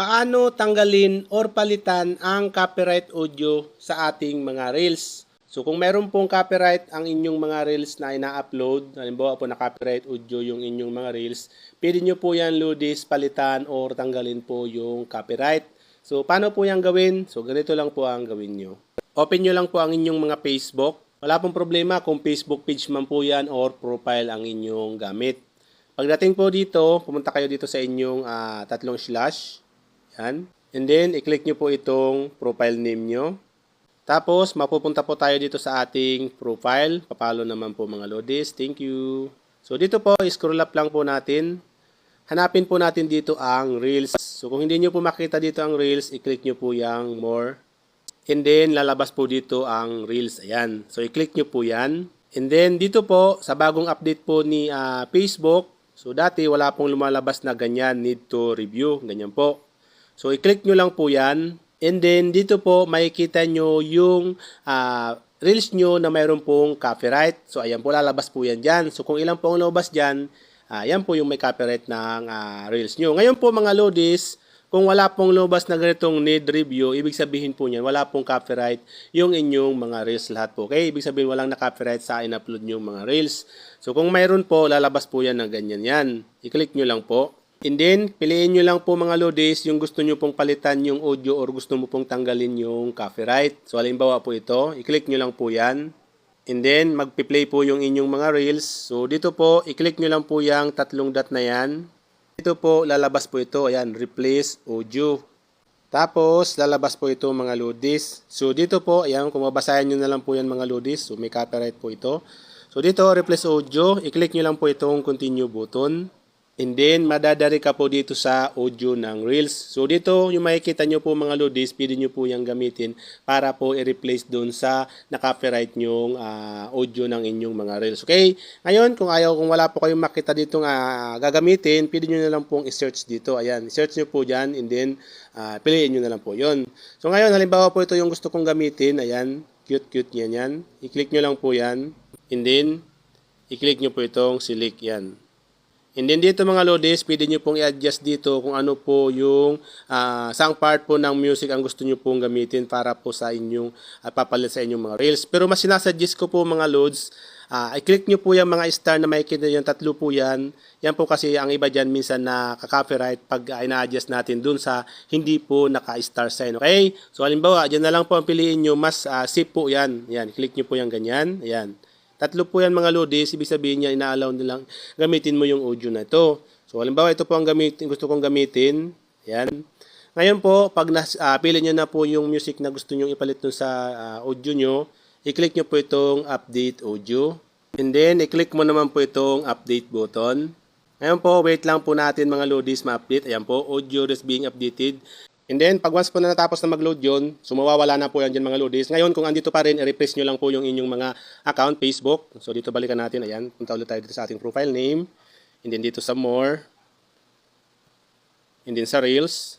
paano tanggalin or palitan ang copyright audio sa ating mga reels. So kung meron pong copyright ang inyong mga reels na ina-upload, halimbawa po na copyright audio yung inyong mga reels, pwede nyo po yan ludis, palitan or tanggalin po yung copyright. So paano po yan gawin? So ganito lang po ang gawin nyo. Open nyo lang po ang inyong mga Facebook. Wala pong problema kung Facebook page man po yan or profile ang inyong gamit. Pagdating po dito, pumunta kayo dito sa inyong ah, tatlong slash. Yan. And then, i-click nyo po itong profile name nyo. Tapos, mapupunta po tayo dito sa ating profile. Papalo naman po mga lodis. Thank you. So, dito po, scroll up lang po natin. Hanapin po natin dito ang Reels. So, kung hindi nyo po makita dito ang Reels, i-click nyo po yung More. And then, lalabas po dito ang Reels. Ayan. So, i-click nyo po yan. And then, dito po, sa bagong update po ni ah, Facebook, so dati wala pong lumalabas na ganyan, need to review. Ganyan po. So, i-click nyo lang po yan. And then, dito po, makikita nyo yung ah, reels nyo na mayroon pong copyright. So, ayan po, lalabas po yan dyan. So, kung ilan po ang lumabas dyan, ah, yan po yung may copyright ng ah, reels nyo. Ngayon po, mga lodis, kung wala pong lumabas na ganitong need review, ibig sabihin po niyan, wala pong copyright yung inyong mga reels lahat po. Okay? Ibig sabihin, walang na-copyright sa in-upload nyo mga reels. So, kung mayroon po, lalabas po yan ng ganyan yan. I-click nyo lang po. And then, piliin nyo lang po mga lodis yung gusto nyo pong palitan yung audio or gusto mo pong tanggalin yung copyright. So, halimbawa po ito, i-click nyo lang po yan. And then, magpi-play po yung inyong mga reels. So, dito po, i-click nyo lang po yung tatlong dot na yan. Dito po, lalabas po ito. Ayan, replace audio. Tapos, lalabas po ito mga lodis. So, dito po, ayan, kung mabasahin nyo na lang po yan mga lodis. So, may copyright po ito. So, dito, replace audio. I-click nyo lang po itong continue button. And then, madadari ka po dito sa audio ng Reels. So, dito, yung makikita nyo po mga lodis, pwede nyo po yung gamitin para po i-replace doon sa na-copyright nyong ah, audio ng inyong mga Reels. Okay? Ngayon, kung ayaw, kung wala po kayong makita dito nga gagamitin, pwede nyo na lang pong i-search dito. Ayan, search nyo po dyan and then ah, piliin nyo na lang po yon. So, ngayon, halimbawa po ito yung gusto kong gamitin. Ayan, cute-cute yan yan. I-click nyo lang po yan. And then, i-click nyo po itong select yan. And then dito mga lodis, pwede nyo pong i-adjust dito kung ano po yung ah, saang part po ng music ang gusto nyo pong gamitin para po sa inyong at papalit sa inyong mga reels. Pero mas sinasuggest ko po mga loads, ah, i-click nyo po yung mga star na makikita yung tatlo po yan. Yan po kasi ang iba dyan minsan na copyright pag ah, ina-adjust natin dun sa hindi po naka-star sign. Okay? So halimbawa, dyan na lang po ang piliin nyo, mas ah, safe po yan. Yan, click nyo po yung ganyan. Yan. Tatlo po yan mga lodis, ibig sabihin niya ina-allow nilang gamitin mo yung audio na ito. So halimbawa ito po ang gamitin, gusto kong gamitin. Yan. Ngayon po, pag nas, ah, pili nyo na po yung music na gusto nyo ipalit dun sa ah, audio nyo, i-click nyo po itong update audio. And then, i-click mo naman po itong update button. Ngayon po, wait lang po natin mga lodis ma-update. Ayan po, audio is being updated. And then, pag once po na natapos na mag-load yun, so na po yan dyan mga loadies. Ngayon, kung andito pa rin, i-refresh nyo lang po yung inyong mga account, Facebook. So, dito balikan natin. Ayan, punta ulit tayo dito sa ating profile name. And then dito sa more. And then sa Reels.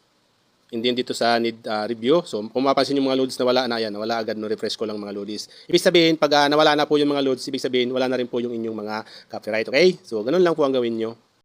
And then dito sa need uh, review. So, kung mapapansin yung mga loads na wala na, ayan, wala agad, no, refresh ko lang mga loadies. Ibig sabihin, pag uh, nawala na po yung mga loads, ibig sabihin, wala na rin po yung inyong mga copyright. Okay? So, ganun lang po ang gawin nyo.